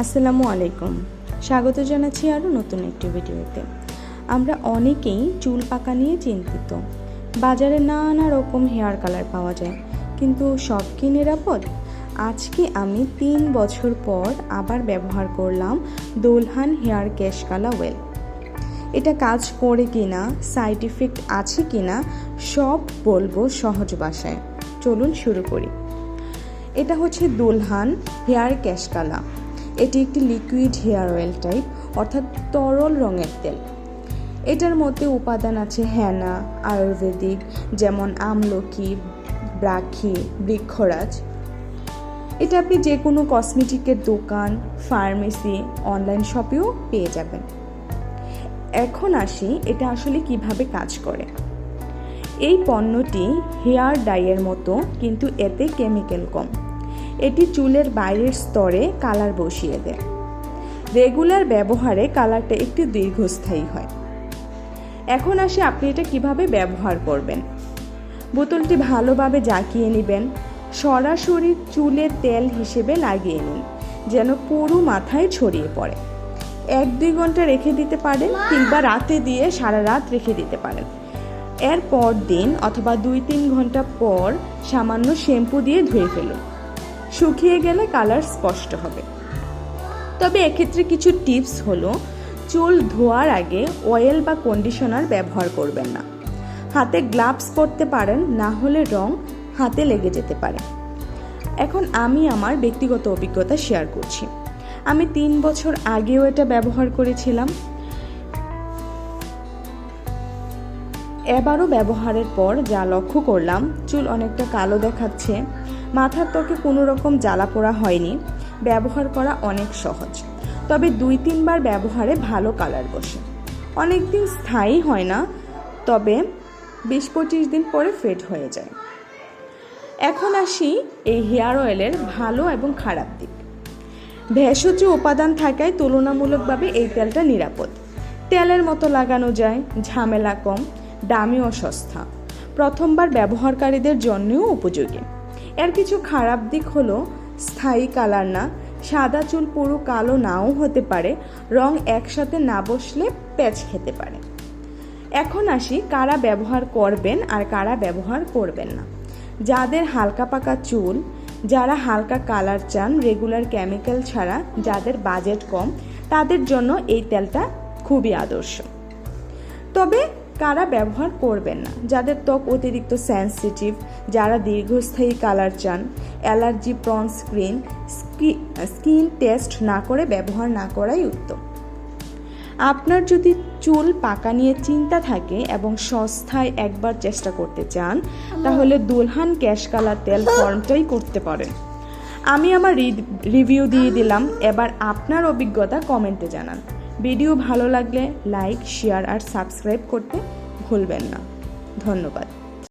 আসসালামু আলাইকুম। স্বাগত জানাচ্ছি আরও নতুন একটি ভিডিওতে। আমরা অনেকেই চুল পাকা নিয়ে চিন্তিত। বাজারে নানা রকম হেয়ার কালার পাওয়া যায়, কিন্তু সব কি নিরাপদ? আজকে আমি তিন বছর পর আবার ব্যবহার করলাম দোলহান হেয়ার ক্যাশ কালা ওয়েল। এটা কাজ করে কিনা, সাইড ইফেক্ট আছে কিনা, সব বলব সহজ ভাষায়। চলুন শুরু করি। এটা হচ্ছে দুলহান হেয়ার ক্যাশকালা এটি একটি লিকুইড হেয়ার অয়েল টাইপ অর্থাৎ তরল রঙের তেল। এটার মধ্যে উপাদান আছে হ্যানা আয়ুর্বেদিক যেমন আমলকি ব্রাখি বৃক্ষরাজ। এটা আপনি যে কোনো কসমেটিকের দোকান ফার্মেসি অনলাইন শপেও পেয়ে যাবেন। এখন আসি এটা আসলে কীভাবে কাজ করে। এই পণ্যটি হেয়ার ডাইয়ের মতো, কিন্তু এতে কেমিক্যাল কম। এটি চুলের বাইরের স্তরে কালার বসিয়ে দেয়। রেগুলার ব্যবহারে কালারটা একটু দীর্ঘস্থায়ী হয়। এখন আসে আপনি এটা কীভাবে ব্যবহার করবেন। বোতলটি ভালোভাবে জাকিয়ে নেবেন। সরাসরি চুলে তেল হিসেবে লাগিয়ে নিন, যেন পুরো মাথায় ছড়িয়ে পড়ে। এক দুই ঘণ্টা রেখে দিতে পারেন কিংবা রাতে দিয়ে সারা রাত রেখে দিতে পারেন। এর পর দিন অথবা দুই তিন ঘণ্টা পর সামান্য শ্যাম্পু দিয়ে ধুয়ে ফেলুন। শুকিয়ে গেলে কালার স্পষ্ট হবে। তবে এক্ষেত্রে কিছু টিপস হলো, চুল ধোয়ার আগে অয়েল বা কন্ডিশনার ব্যবহার করবেন না। হাতে গ্লাভস পরতে পারেন, না হলে রং হাতে লেগে যেতে পারে। এখন আমি আমার ব্যক্তিগত অভিজ্ঞতা শেয়ার করছি। আমি তিন বছর আগেও এটা ব্যবহার করেছিলাম। এবারও ব্যবহারের পর যা লক্ষ্য করলাম, চুল অনেকটা কালো দেখাচ্ছে। মাথার ত্বকে কোনো রকম জ্বালা পোড়া হয়নি। ব্যবহার করা অনেক সহজ। তবে দুই তিনবার ব্যবহারে ভালো কালার বসে। অনেক দিন স্থায়ী হয় না, তবে বিশ পঁচিশ দিন পরে ফেড হয়ে যায়। এখন আসি এই হেয়ার অয়েলের ভালো এবং খারাপ দিক। ভেষজ উপাদান থাকায় তুলনামূলকভাবে এই তেলটা নিরাপদ। তেলের মতো লাগানো যায়, ঝামেলা কম, দামি ও সস্তা। প্রথমবার ব্যবহারকারীদের জন্যও উপযোগী। এর কিছু খারাপ দিক হলো স্থায়ী কালার না। সাদা চুল পুরো কালো নাও হতে পারে, রং একসাথে না বসলে প্যাচ খেতে পারে। এখন আসি কারা ব্যবহার করবেন আর কারা ব্যবহার করবেন না। যাদের হালকা পাকা চুল, যারা হালকা কালার চান রেগুলার কেমিক্যাল ছাড়া, যাদের বাজেট কম, তাদের জন্য এই তেলটা খুবই আদর্শ। তবে কারা ব্যবহার করবেন না, যাদের ত্বক অতিরিক্ত সেন্সিটিভ যারা দীর্ঘস্থায়ী কালার চান allergy prone screen skin test না করে ব্যবহার না করাই উত্তম। আপনার যদি চুল পাকা নিয়ে চিন্তা থাকে এবং সস্তায় একবার চেষ্টা করতে চান, তাহলে দুলহান ক্যাশ কালার তেল ফর্মটাই করতে পারেন। আমি আমার রিভিউ দিয়ে দিলাম, এবার আপনার অভিজ্ঞতা কমেন্টে জানান। ভিডিও ভালো লাগলে লাইক শেয়ার আর সাবস্ক্রাইব করতে ভুলবেন না। ধন্যবাদ।